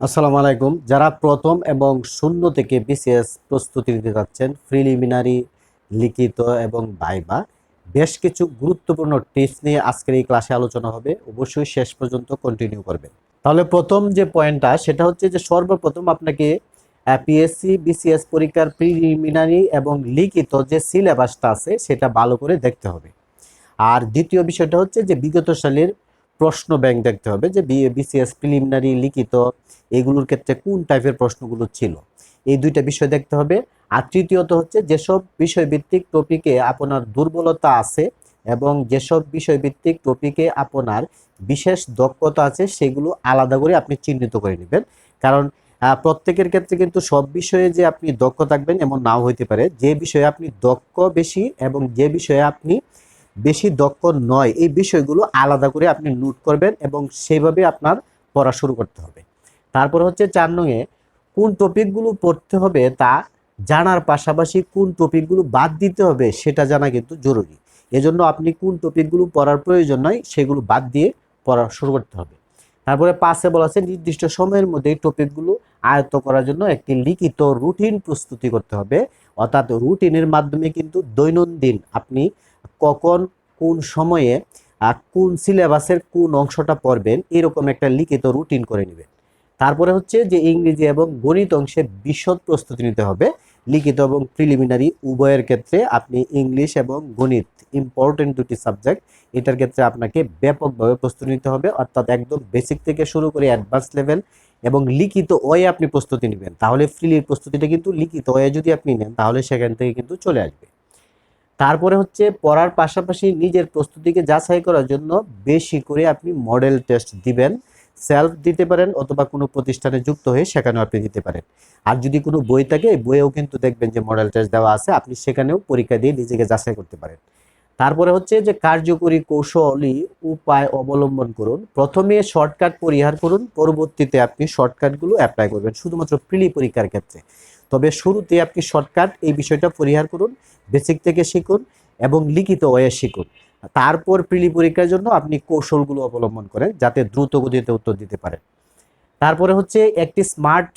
আসসালামু আলাইকুম। যারা প্রথম এবং শূন্য থেকে বিসিএস প্রস্তুতি নিতে যাচ্ছেন, প্রিলিমিনারি, লিখিত এবং ভাইবা, বেশ কিছু গুরুত্বপূর্ণ টিপস নিয়ে আজকের এই ক্লাসে আলোচনা হবে। অবশ্যই শেষ পর্যন্ত কন্টিনিউ করবেন। তাহলে প্রথম যে পয়েন্টটা, সেটা হচ্ছে যে সর্বপ্রথম আপনাকে পিএসসি বিসিএস পরীক্ষার প্রিলিমিনারি এবং লিখিত যে সিলেবাসটা আছে, সেটা ভালো করে দেখতে হবে। আর দ্বিতীয় বিষয়টা হচ্ছে যে বিগত সালের প্রশ্ন ব্যাংক দেখতে হবে যে বিসিএস প্রিলিমিনারি লিখিত, এগুলোর ক্ষেত্রে কোন টাইপের প্রশ্নগুলো ছিল? এই দুইটা বিষয় দেখতে হবে। আর তৃতীয়ত হচ্ছে যেসব বিষয়ভিত্তিক টপিকে আপনার দুর্বলতা আছে এবং যেসব বিষয়ভিত্তিক টপিকে আপনার বিশেষ দক্ষতা আছে, সেগুলো আলাদা করে আপনি চিহ্নিত করে নেবেন। কারণ প্রত্যেকের ক্ষেত্রে কিন্তু সব বিষয়ে যে আপনি দক্ষ থাকবেন এমন নাও হইতে পারে। যে বিষয়ে আপনি দক্ষ বেশি এবং যে বিষয়ে আপনি বেশি দক্ষ নয়। এই বিষয়গুলো আলাদা করে আপনি নোট করবেন এবং সেইভাবে আপনার পড়া শুরু করতে হবে। তারপর হচ্ছে চার নঙে কোন টপিকগুলো পড়তে হবে তা জানার পাশাপাশি কোন টপিকগুলো বাদ দিতে হবে সেটা জানা কিন্তু জরুরি। এজন্য আপনি কোন টপিকগুলো পড়ার প্রয়োজন নয় সেগুলো বাদ দিয়ে পড়া শুরু করতে হবে। তারপরে পাশে বলা আছে, নির্দিষ্ট সময়ের মধ্যে এই টপিকগুলো আয়ত্ত করার জন্য একটি লিখিত রুটিন প্রস্তুতি করতে হবে। অর্থাৎ রুটিনের মাধ্যমে কিন্তু দৈনন্দিন আপনি কখন, কোন সময়ে কোন সিলেবাসের কোন অংশটা পড়বেন, এরকম একটা লিখিত রুটিন করে নেবেন। তারপরে হচ্ছে যে ইংরেজি এবং গণিত অংশে বিশদ প্রস্তুতি নিতে হবে। লিখিত এবং প্রিলিমিনারি উভয়ের ক্ষেত্রে আপনি ইংলিশ এবং গণিত ইম্পর্টেন্ট দুটি সাবজেক্ট এটার ক্ষেত্রে আপনাকে ব্যাপকভাবে প্রস্তুতি নিতে হবে। অর্থাৎ একদম বেসিক থেকে শুরু করে অ্যাডভান্স লেভেল এবং লিখিত ওয়ে আপনি প্রস্তুতি নেবেন। তাহলে ফ্রিলির প্রস্তুতিটা কিন্তু লিখিত ওয়ে যদি আপনি নেন, তাহলে সেখান থেকে কিন্তু চলে আসবে। তারপরে হচ্ছে পড়ার পাশাপাশি নিজের প্রস্তুতিকে যাচাই করার জন্য বেশি করে আপনি মডেল টেস্ট দিবেন, সেলফ দিতে পারেন অথবা কোনো প্রতিষ্ঠানে যুক্ত হয়ে সেখানেও আপনি দিতে পারেন। আর যদি কোনো বই থাকে বইয়েও কিন্তু দেখবেন যে মডেল টেস্ট দেওয়া আছে, আপনি সেখানেও পরীক্ষা দিয়ে নিজেকে যাচাই করতে পারেন। তারপরে হচ্ছে যে কার্যকরী কৌশলী উপায় অবলম্বন করুন। প্রথমে শর্টকাট পরিহার করুন, পরবর্তীতে আপনি শর্টকাটগুলো অ্যাপ্লাই করবেন, শুধুমাত্র প্রিলি পরীক্ষার ক্ষেত্রে। তবে শুরুতে আপনি শর্টকাট এই বিষয়টা পরিহার করুন বেসিক থেকে শিখুন এবং লিখিত ওয়ে শিখুন। তারপর প্রিলি পরীক্ষার জন্য আপনি কৌশলগুলো অবলম্বন করেন যাতে দ্রুত গতিতে উত্তর দিতে পারেন। তারপরে হচ্ছে একটি স্মার্ট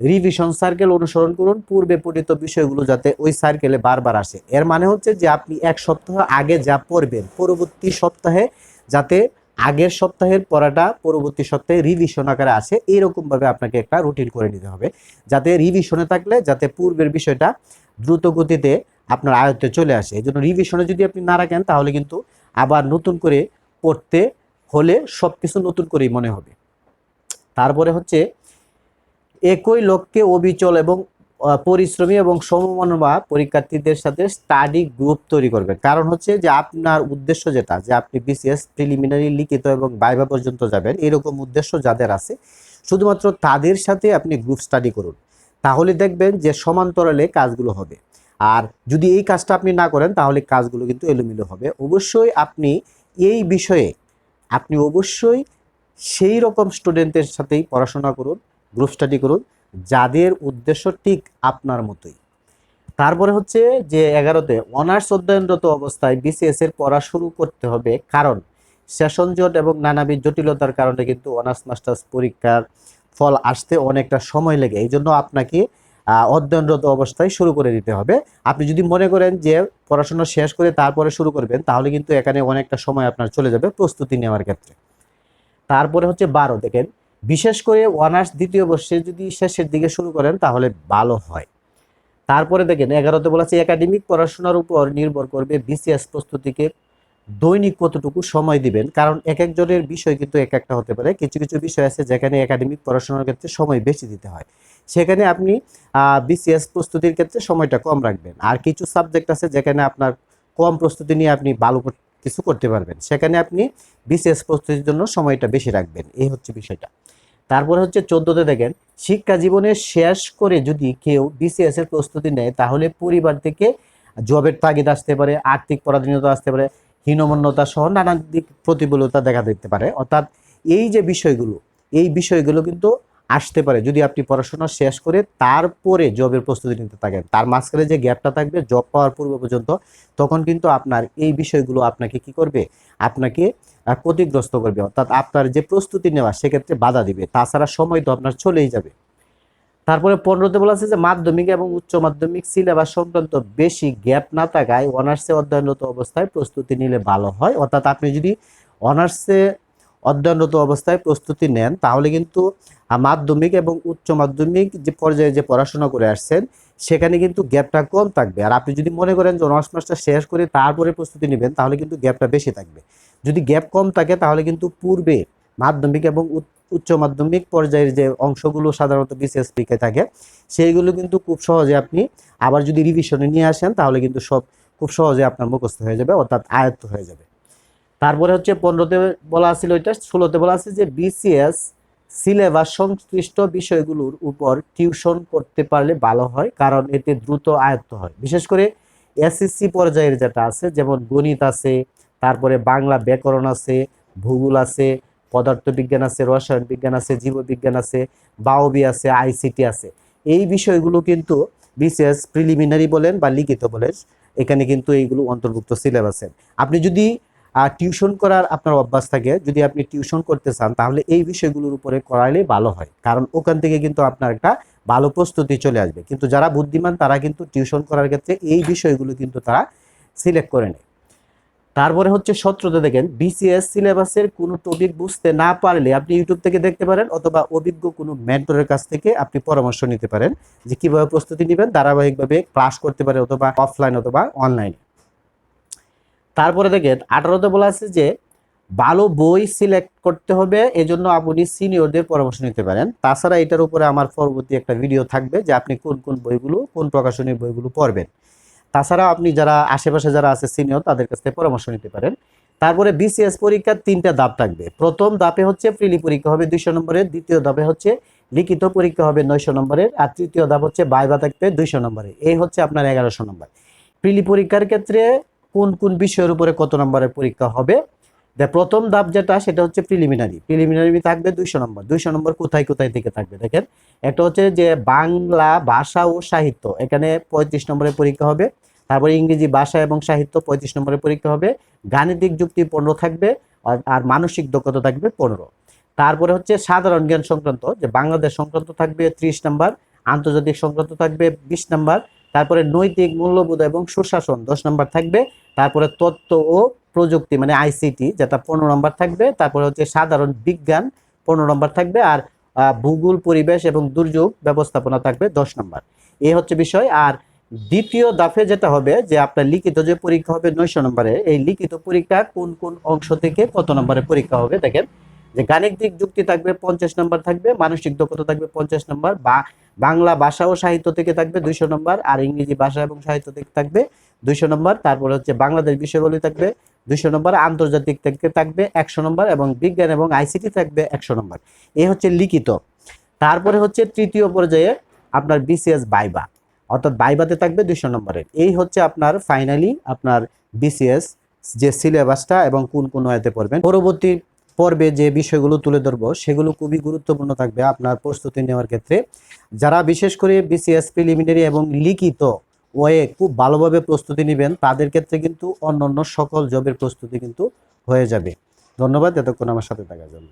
রিভিশন সার্কেল অনুসরণ করুন, পূর্বে পঠিত বিষয়গুলো যাতে ওই সার্কেলে বারবার আসে। এর মানে হচ্ছে যে আপনি এক সপ্তাহ আগে যা পড়বেন, পরবর্তী সপ্তাহে যাতে আগের সপ্তাহের পড়াটা পরবর্তী সপ্তাহে রিভিশন আকারে আসে এইরকমভাবে আপনাকে একটা রুটিন করে নিতে হবে। যাতে রিভিশনে থাকলে, যাতে পূর্বের বিষয়টা দ্রুত গতিতে আপনার আয়ত্তে চলে আসে। এই জন্য রিভিশনে যদি আপনি না রাখেন, তাহলে কিন্তু আবার নতুন করে পড়তে হলে সব কিছু নতুন করেই মনে হবে। তারপরে হচ্ছে, একই লক্ষ্যে অবিচল এবং পরিশ্রমী এবং সমমনোভা পরীক্ষার্থীদের সাথে স্টাডি গ্রুপ তৈরি করবেন কারণ হচ্ছে যে আপনার উদ্দেশ্য যেটা, যে আপনি বিসিএস প্রিলিমিনারি লিখিত এবং বাইবা পর্যন্ত যাবেন, এরকম উদ্দেশ্য যাদের আছে, শুধুমাত্র তাদের সাথে আপনি গ্রুপ স্টাডি করুন। তাহলে দেখবেন যে সমান্তরালে কাজগুলো হবে। আর যদি এই কাজটা আপনি না করেন, তাহলে কাজগুলো কিন্তু এলোমেলো হবে। অবশ্যই আপনি এই বিষয়ে, আপনি অবশ্যই সেই রকম স্টুডেন্টের সাথেই পড়াশোনা করুন গ্রুপ স্টাডি করুন। যাদের উদ্দেশ্য ঠিক আপনার মতোই। তারপরে হচ্ছে যে এগারোতে অনার্স অধ্যয়নরত অবস্থায় বিসিএস এর পড়া শুরু করতে হবে। কারণ সেশন জট এবং নানাবিধ জটিলতার কারণে কিন্তু অনার্স মাস্টার্স পরীক্ষার ফল আসতে অনেকটা সময় লেগে। এই জন্য আপনাকে অধ্যয়নরত অবস্থায় শুরু করে দিতে হবে। আপনি যদি মনে করেন যে পড়াশোনা শেষ করে তারপরে শুরু করবেন, তাহলে কিন্তু এখানে অনেকটা সময় আপনার চলে যাবে প্রস্তুতি নেওয়ার ক্ষেত্রে। তারপরে হচ্ছে বারো, দেখেন। বিশেষ করে অনার্স দ্বিতীয় বর্ষে যদি শেষের দিকে শুরু করেন, তাহলে ভালো হয়। তারপরে দেখেন, এগারোতে বলেছে, একাডেমিক পড়াশোনার উপর নির্ভর করবে বিসিএস প্রস্তুতিকে। দৈনিক কতটুকু সময় দিবেন? কারণ এক একজনের বিষয় কিন্তু এক একটা হতে পারে। কিছু কিছু বিষয় আছে যেখানে একাডেমিক পড়াশোনার ক্ষেত্রে সময় বেশি দিতে হয়। সেখানে আপনি বিসিএস প্রস্তুতির ক্ষেত্রে সময়টা কম রাখবেন। আর কিছু সাবজেক্ট আছে যেখানে আপনার কম প্রস্তুতি নিয়ে আপনি ভালো কিছু করতে পারবেন। সেখানে আপনি বিসিএস প্রস্তুতির জন্য সময়টা বেশি রাখবেন। এই হচ্ছে বিষয়টা। তারপরে হচ্ছে চোদ্দতে দেখেন, শিক্ষা জীবনে শেষ করে যদি কেউ বিসিএস এর প্রস্তুতি নেয়, তাহলে পরিবার থেকে জবের তাগিদ আসতে পারে, আর্থিক পরাধীনতা আসতে পারে, হীনমন্যতা সহ নানান দিক প্রতিকূলতা দেখা দিতে পারে। অর্থাৎ এই যে বিষয়গুলো, এই বিষয়গুলো কিন্তু আসতে পারে যদি আপনি পড়াশোনা শেষ করে তারপরে জবের প্রস্তুতি নিতে থাকেন, তার মাঝখানে যে গ্যাপটা থাকবে জব পাওয়ার পূর্ব পর্যন্ত, তখন কিন্তু আপনার এই বিষয়গুলো আপনাকে কি করবে? আপনাকে ক্ষতিগ্রস্ত করবে। অর্থাৎ আপনার যে প্রস্তুতি নেওয়া, সেক্ষেত্রে বাধা দিবে। তাছাড়া সময় তো আপনার চলেই যাবে। তারপরে পনেরোতে বলা আছে যে মাধ্যমিক এবং উচ্চ মাধ্যমিক সিলেবাস সংক্রান্ত বেশি গ্যাপ না থাকায় অনার্সে অধ্যয়নরত অবস্থায় প্রস্তুতি নিলে ভালো হয়। অর্থাৎ আপনি যদি অনার্সে অধ্যয়নরত অবস্থায় প্রস্তুতি নেন, তাহলে কিন্তু মাধ্যমিক এবং উচ্চ মাধ্যমিক যে পর্যায়ে যে পড়াশোনা করে আসছেন, সেখানে কিন্তু গ্যাপটা কম থাকবে। আর আপনি যদি মনে করেন যে অনার্স মাস্টার শেষ করে তারপরে প্রস্তুতি নেবেন, তাহলে কিন্তু গ্যাপটা বেশি থাকবে। যদি গ্যাপ কম থাকে, তাহলে কিন্তু পূর্বে মাধ্যমিক এবং উচ্চ- মাধ্যমিক পর্যায়ের যে অংশগুলো সাধারণত বিশেষ পরীক্ষায় থাকে, সেইগুলো কিন্তু খুব সহজে আপনি আবার যদি রিভিশনে নিয়ে আসেন, তাহলে কিন্তু সব খুব সহজে আপনার মুখস্থ হয়ে যাবে, অর্থাৎ আয়ত্ত হয়ে যাবে। তারপরে হচ্ছে পনেরোতে বলা আছিল ওইটা ষোলোতে বলা আছে যে বিসিএস সিলেবাস সংশ্লিষ্ট বিষয়গুলোর উপর টিউশন করতে পারলে ভালো হয়, কারণ এতে দ্রুত আয়ত্ত হয়। বিশেষ করে এসএসসি পর্যায়ের যেটা আছে, যেমন গণিত আছে, তারপরে বাংলা ব্যাকরণ আছে, ভূগোল আছে, পদার্থবিজ্ঞান আছে, রসায়ন বিজ্ঞান আছে, জীববিজ্ঞান আছে বাওবি আছে আইসিটি আছে। এই বিষয়গুলো কিন্তু বিসিএস প্রিলিমিনারি বলেন বা লিখিত বলেন, এখানে কিন্তু এইগুলো অন্তর্ভুক্ত সিলেবাসের আপনি যদি টিউশন করার আপনার অভ্যাস থাকে, যদি আপনি টিউশন করতে চান, তাহলে এই বিষয়গুলোর উপরে করাইলে ভালো হয়। কারণ ওখান থেকে কিন্তু আপনার একটা ভালো প্রস্তুতি চলে আসবে। কিন্তু যারা বুদ্ধিমান, তারা কিন্তু টিউশন করার ক্ষেত্রে এই বিষয়গুলো কিন্তু তারা সিলেক্ট করে নেয়। তারপরে হচ্ছে সত্রতে দেখেন বিসিএস সিলেবাসের কোনো টপিক বুঝতে না পারলে আপনি ইউটিউব থেকে দেখতে পারেন, অথবা অভিজ্ঞ কোনো মেন্টরের কাছ থেকে আপনি পরামর্শ নিতে পারেন যে কীভাবে প্রস্তুতি নেবেন, ধারাবাহিকভাবে ক্লাস করতে পারে অথবা অফলাইন অথবা অনলাইনে তারপরে দেখেন, আঠারোতে বলা আছে যে ভালো বই সিলেক্ট করতে হবে, এজন্য আপনি সিনিয়রদের পরামর্শ নিতে পারেন। তাছাড়া এটার উপরে আমার পরবর্তী একটা ভিডিও থাকবে যে আপনি কোন কোন বইগুলো, কোন প্রকাশনীর বইগুলো পড়বেন। তাছাড়া আপনি যারা আশেপাশে যারা আছে সিনিয়র, তাদের কাছ থেকে পরামর্শ নিতে পারেন। তারপরে বিসিএস পরীক্ষার তিনটা ধাপ থাকবে। প্রথম ধাপে হচ্ছে প্রিলি পরীক্ষা হবে দুইশো নম্বরের, দ্বিতীয় ধাপে হচ্ছে লিখিত পরীক্ষা হবে নয়শো নম্বরের, আর তৃতীয় ধাপ হচ্ছে বাইবা থাকবে দুইশো নম্বরের। এই হচ্ছে আপনার এগারোশো নম্বর। প্রিলি পরীক্ষার ক্ষেত্রে কোন কোন বিষয়ের উপরে কত নম্বরের পরীক্ষা হবে? প্রথম ধাপ যেটা, সেটা হচ্ছে প্রিলিমিনারি প্রিলিমিনারি থাকবে দুইশো নম্বর। দুইশো নম্বর কোথায় কোথায় থেকে থাকবে দেখেন? একটা হচ্ছে যে বাংলা ভাষা ও সাহিত্য, এখানে পঁয়ত্রিশ নম্বরের পরীক্ষা হবে। তারপরে ইংরেজি ভাষা এবং সাহিত্য পঁয়ত্রিশ নম্বরের পরীক্ষা হবে। গাণিতিক যুক্তি পনেরো থাকবে আর মানসিক দক্ষতা থাকবে পনেরো। তারপরে হচ্ছে সাধারণ জ্ঞান সংক্রান্ত, যে বাংলাদেশ সংক্রান্ত থাকবে ত্রিশ নম্বর, আন্তর্জাতিক সংক্রান্ত থাকবে বিশ নম্বর তারপরে নৈতিক মূল্যবোধ এবং সুশাসন, দশ নম্বর থাকবে। তারপরে তথ্য ও প্রযুক্তি মানে আইসিটি যেটা পনেরো নম্বর থাকবে। তারপরে হচ্ছে সাধারণ বিজ্ঞান, পনেরো নম্বর থাকবে। আর ভূগোল, পরিবেশ এবং দুর্যোগ ব্যবস্থাপনা থাকবে দশ নম্বর। এই হচ্ছে বিষয়। আর দ্বিতীয় দাফে যেটা হবে, যে আপনার লিখিত যে পরীক্ষা হবে নয়শো নম্বরে, এই লিখিত পরীক্ষা কোন কোন অংশ থেকে কত নম্বরে পরীক্ষা হবে, দেখেন। যে গাণিতিক যুক্তি থাকবে পঞ্চাশ নম্বর থাকবে, মানসিক দক্ষতা থাকবে পঞ্চাশ নম্বর, বা বাংলা ভাষা ও সাহিত্য থেকে থাকবে দুইশো নম্বর, আর ইংরেজি ভাষা এবং সাহিত্য থেকে থাকবে দুইশো নম্বর, তারপরে হচ্ছে বাংলাদেশ বিষয়গুলি থাকবে দুইশো নম্বর, আন্তর্জাতিক থেকে থাকবে একশো নম্বর, এবং বিজ্ঞান এবং আইসিটি থাকবে একশো নম্বর। এই হচ্ছে লিখিত। তারপরে হচ্ছে তৃতীয় পর্যায়ে আপনার বিসিএস বাইবা অর্থাৎ বাইবাতে থাকবে দুইশো নম্বরের। এই হচ্ছে আপনার ফাইনালি আপনার বিসিএস যে সিলেবাসটা এবং কোন কোন ওয়েতে পড়বেন। পরবর্তী পর্বে যে বিষয়গুলো তুলে ধরবো, সেগুলো খুবই গুরুত্বপূর্ণ থাকবে আপনার প্রস্তুতি নেওয়ার ক্ষেত্রে। যারা বিশেষ করে বিসিএস প্রিলিমিনারি এবং লিখিত ওয়ে খুব ভালোভাবে প্রস্তুতি নেবেন, তাদের ক্ষেত্রে কিন্তু অন্য অন্য সকল জবের প্রস্তুতি কিন্তু হয়ে যাবে। ধন্যবাদ, এতক্ষণ আমার সাথে থাকার জন্য।